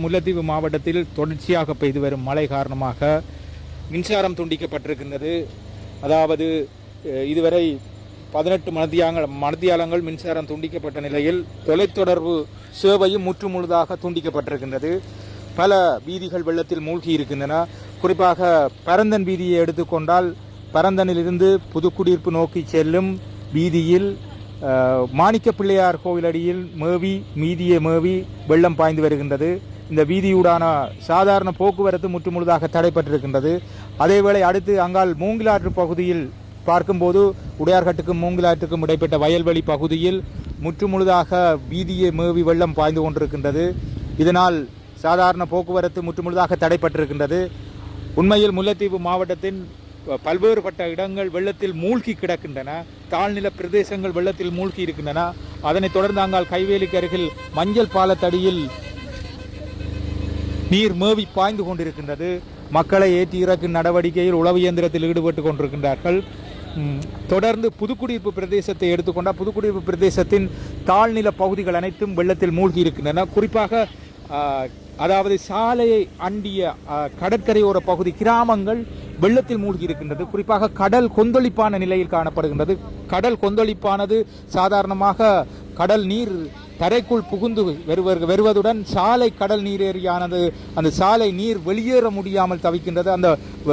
முல்லைத்தீவு மாவட்டத்தில் தொடர்ச்சியாக பெய்து வரும் மழை காரணமாக மின்சாரம் துண்டிக்கப்பட்டிருக்கின்றது. அதாவது இதுவரை பதினெட்டு மணத்தியாங்கள் மணத்தியாலங்கள் மின்சாரம் துண்டிக்கப்பட்ட நிலையில் தொலைத்தொடர்பு சேவையும் முற்றுமுழுதாக துண்டிக்கப்பட்டிருக்கின்றது. பல வீதிகள் வெள்ளத்தில் மூழ்கி இருக்கின்றன. குறிப்பாக பரந்தன் வீதியை எடுத்துக்கொண்டால் பரந்தனிலிருந்து புதுக்குடியிருப்பு நோக்கி செல்லும் வீதியில் மாணிக்க பிள்ளையார் கோவிலடியில் மேவி மீதியை மேவி வெள்ளம் பாய்ந்து வருகின்றது. இந்த வீதியூடான சாதாரண போக்குவரத்து முற்றுமுழுதாக தடைப்பட்டிருக்கின்றது. அதேவேளை அடுத்து அங்கால் மூங்கிலாற்று பகுதியில் பார்க்கும்போது உடையார்கட்டுக்கும் மூங்கிலாற்றுக்கும் இடைப்பட்ட வயல்வெளி பகுதியில் முற்றுமுழுதாக வீதியை மேவி வெள்ளம் பாய்ந்து கொண்டிருக்கின்றது. இதனால் சாதாரண போக்குவரத்து முற்றுமுழுதாக தடைப்பட்டிருக்கின்றது. உண்மையில் முல்லைத்தீவு மாவட்டத்தின் பல்வேறுபட்ட இடங்கள் வெள்ளத்தில் மூழ்கி கிடக்கின்றன. தாழ்நில பிரதேசங்கள் வெள்ளத்தில் மூழ்கி இருக்கின்றன. அதனைத் தொடர்ந்து அங்கால் கைவேலிக்கு அருகில் மஞ்சள் பாலத்தடியில் நீர் மேவி பாய்ந்து கொண்டிருக்கின்றது. மக்களை ஏற்றி இறக்கும் நடவடிக்கையில் உளவு இயந்திரத்தில் ஈடுபட்டு கொண்டிருக்கின்றார்கள். தொடர்ந்து புதுக்குடியிருப்பு பிரதேசத்தை எடுத்துக்கொண்டால் புதுக்குடியிருப்பு பிரதேசத்தின் தாழ்நில பகுதிகள் அனைத்தும் வெள்ளத்தில் மூழ்கி இருக்கின்றன. குறிப்பாக அதாவது சாலையை அண்டிய கடற்கரையோர பகுதி கிராமங்கள் வெள்ளத்தில் மூழ்கி இருக்கின்றது. குறிப்பாக கடல் கொந்தளிப்பான நிலையில் காணப்படுகின்றது. கடல் கொந்தளிப்பானது சாதாரணமாக கடல் நீர் தரைக்குள் புகுந்து வருவர் வருவதுடன் சாலை கடல் நீரேறியானது. அந்த சாலை நீர் வெளியேற முடியாமல் தவிக்கின்றது. அந்த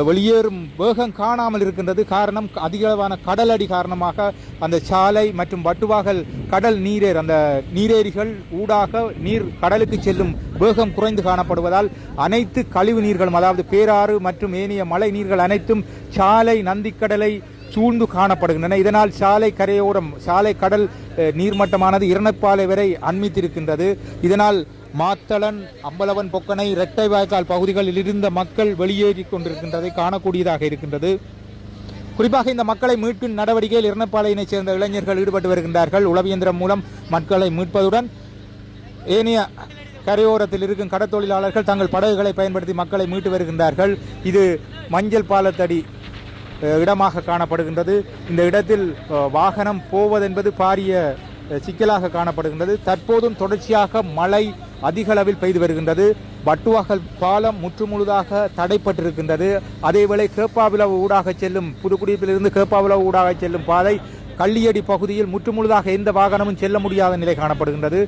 வெளியேறும் வேகம் காணாமல் இருக்கின்றது. காரணம் அதிகளவான கடலடி காரணமாக அந்த சாலை மற்றும் வட்டுவாகல் கடல் நீரேர் அந்த நீரேரிகள் ஊடாக நீர் கடலுக்கு செல்லும் வேகம் குறைந்து காணப்படுவதால் அனைத்து கழிவு நீர்களும் அதாவது பேராறு மற்றும் ஏனைய மழை நீர்கள் அனைத்தும் சாலை நந்திக்கடலை சூழ்ந்து காணப்படுகின்றன. இதனால் சாலை கரையோரம் சாலை கடல் நீர்மட்டமானது இரணைப்பாலை வரை அண்மித்திருக்கின்றது. இதனால் மாத்தளன் அம்பலவன் பொக்கனை இரட்டை வாய்க்கால் பகுதிகளில் இருந்த மக்கள் வெளியேறி கொண்டிருக்கின்றதை காணக்கூடியதாக இருக்கின்றது. குறிப்பாக இந்த மக்களை மீட்கும் நடவடிக்கையில் இரணப்பாலையினைச் சேர்ந்த இளைஞர்கள் ஈடுபட்டு வருகின்றார்கள். உளவியந்திரம் மூலம் மக்களை மீட்பதுடன் ஏனைய கரையோரத்தில் இருக்கும் கடற்தொழிலாளர்கள் தங்கள் படகுகளை பயன்படுத்தி மக்களை மீட்டு வருகின்றார்கள். இது மஞ்சள் பாலத்தடி இடமாக காணப்படுகின்றது. இந்த இடத்தில் வாகனம் போவதென்பது பாரிய சிக்கலாக காணப்படுகின்றது. தற்போதும் தொடர்ச்சியாக மழை அதிக அளவில் பெய்து வருகின்றது. வட்டுவாகல் பாலம் முற்றுமுழுதாக தடைப்பட்டிருக்கின்றது. அதேவேளை கேப்பாவிளவு ஊடாக செல்லும் புதுக்குடியிருப்பிலிருந்து கேப்பாவிளவு ஊடாக செல்லும் பாதை கள்ளியடி பகுதியில் முற்றுமுழுதாக எந்த வாகனமும் செல்ல முடியாத நிலை காணப்படுகின்றது.